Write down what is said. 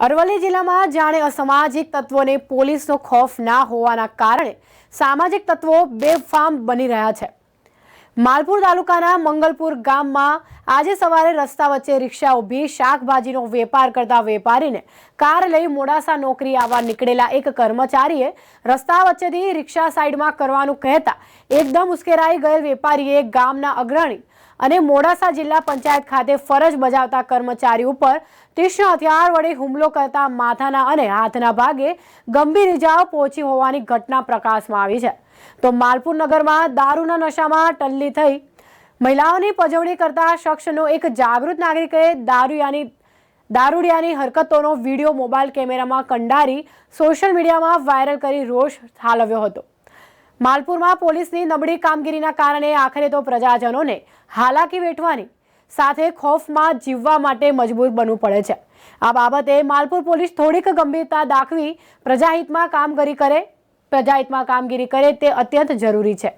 અરવલ્લી જિલ્લામાં જાણે અસામાજિક તત્વોને પોલીસનો ખોફ ના હોવાના કારણે સામાજિક તત્વો બેફામ બની રહ્યા છે. માલપુર તાલુકાના મંગલપુર ગામમાં આજે સવારે રસ્તા વચ્ચે રિક્ષા ઊભી શાકભાજીનો વેપાર કરતા વેપારીને કાર લઈ મોડાસા નોકરી આવવા નીકળેલા એક કર્મચારીએ રસ્તા વચ્ચેથી રિક્ષા સાઈડમાં કરવાનું કહેતા એકદમ ઉશ્કેરાઈ ગયેલ વેપારીએ ગામના અગ્રણી અને મોડાસા જિલ્લા પંચાયત ખાતે ફરજ બજાવતા કર્મચારી ઉપર તીક્ષ્ણ હથિયાર વડે હુમલો કરતા માથાના અને હાથના ભાગે ગંભીર ઇજાઓ પહોંચી હોવાની ઘટના પ્રકાશમાં આવી છે. તો માલપુર નગરમાં દારૂના નશામાં ટલ્લી થઈ મહિલાઓની પજવણી કરતા શખ્સનો એક જાગૃત નાગરિકે દારૂયાની દારૂડિયાની હરકતોનો વીડિયો મોબાઈલ કેમેરામાં કંડારી સોશિયલ મીડિયામાં વાયરલ કરી રોષ ઠાલવ્યો હતો. માલપુરમાં પોલીસની નબળી કામગીરીના કારણે આખરે તો પ્રજાજનોને હાલાકી વેઠવાની સાથે ખોફમાં જીવવા માટે મજબૂર બનવું પડે છે. આ બાબતે માલપુર પોલીસ થોડીક ગંભીરતા દાખવી પ્રજાહિતમાં કામગીરી કરે, પ્રજાહિતમાં કામગીરી કરે તે અત્યંત જરૂરી છે.